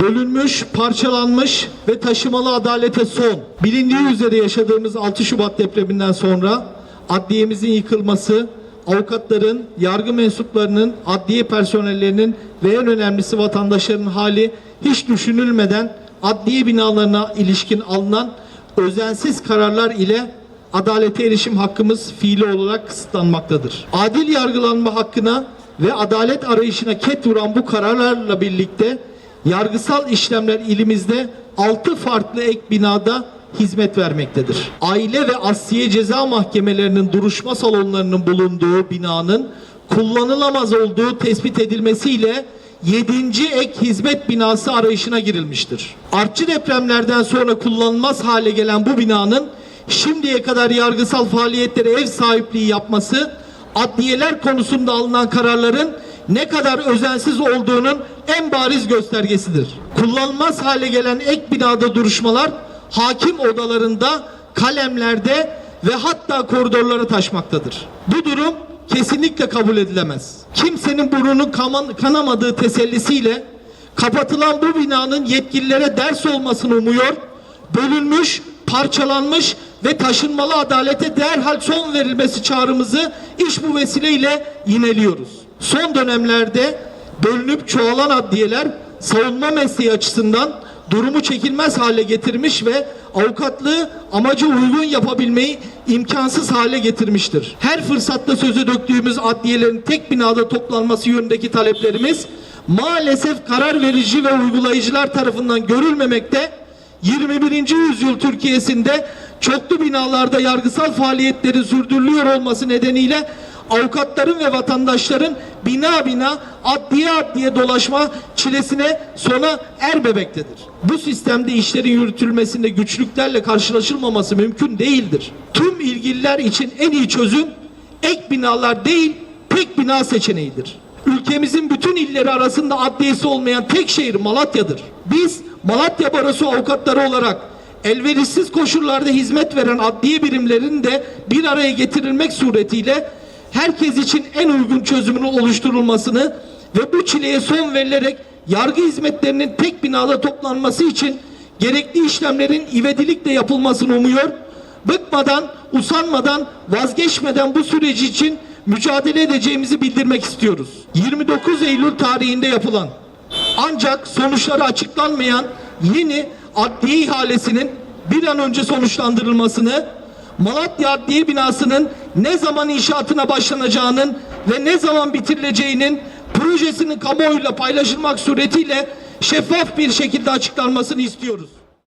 Bölünmüş, parçalanmış ve taşımalı adalete son. Bilindiği üzere yaşadığımız 6 Şubat depreminden sonra adliyemizin yıkılması, avukatların, yargı mensuplarının, adliye personellerinin ve en önemlisi vatandaşların hali hiç düşünülmeden adliye binalarına ilişkin alınan özensiz kararlar ile adalete erişim hakkımız fiili olarak kısıtlanmaktadır. Adil yargılanma hakkına ve adalet arayışına ket vuran bu kararlarla birlikte yargısal işlemler ilimizde 6 farklı ek binada hizmet vermektedir. Aile ve Asliye Ceza Mahkemelerinin duruşma salonlarının bulunduğu binanın kullanılamaz olduğu tespit edilmesiyle 7. ek hizmet binası arayışına girilmiştir. Artçı depremlerden sonra kullanılmaz hale gelen bu binanın şimdiye kadar yargısal faaliyetlere ev sahipliği yapması, adliyeler konusunda alınan kararların ne kadar özensiz olduğunun en bariz göstergesidir. Kullanılmaz hale gelen ek binada duruşmalar hakim odalarında, kalemlerde ve hatta koridorlara taşmaktadır. Bu durum kesinlikle kabul edilemez. Kimsenin burnunun kaman- kanamadığı tesellisiyle kapatılan bu binanın yetkililere ders olmasını umuyor, bölünmüş, parçalanmış ve taşınmalı adalete derhal son verilmesi çağrımızı iş bu vesileyle yineliyoruz. Son dönemlerde bölünüp çoğalan adliyeler savunma mesleği açısından durumu çekilmez hale getirmiş ve avukatlığı amaca uygun yapabilmeyi imkansız hale getirmiştir. Her fırsatta sözü döktüğümüz adliyelerin tek binada toplanması yönündeki taleplerimiz maalesef karar verici ve uygulayıcılar tarafından görülmemekte 21. yüzyıl Türkiye'sinde çoklu binalarda yargısal faaliyetlerin sürdürülüyor olması nedeniyle avukatların ve vatandaşların bina bina adliye adliye dolaşma çilesine sona ermemektedir. Bu sistemde işlerin yürütülmesinde güçlüklerle karşılaşılmaması mümkün değildir. Tüm ilgililer için en iyi çözüm ek binalar değil tek bina seçeneğidir. Ülkemizin bütün illeri arasında adliyesi olmayan tek şehir Malatya'dır. Biz Malatya Barosu avukatları olarak elverişsiz koşullarda hizmet veren adliye birimlerinin de bir araya getirilmek suretiyle herkes için en uygun çözümün oluşturulmasını ve bu çileye son verilerek yargı hizmetlerinin tek binada toplanması için gerekli işlemlerin ivedilikle yapılmasını umuyor. Bıkmadan, usanmadan, vazgeçmeden bu süreci için mücadele edeceğimizi bildirmek istiyoruz. 29 Eylül tarihinde yapılan ancak sonuçları açıklanmayan yeni adliye ihalesinin bir an önce sonuçlandırılmasını, Malatya Adliye binasının ne zaman inşaatına başlanacağının ve ne zaman bitirileceğinin projesinin kamuoyuyla paylaşılmak suretiyle şeffaf bir şekilde açıklanmasını istiyoruz.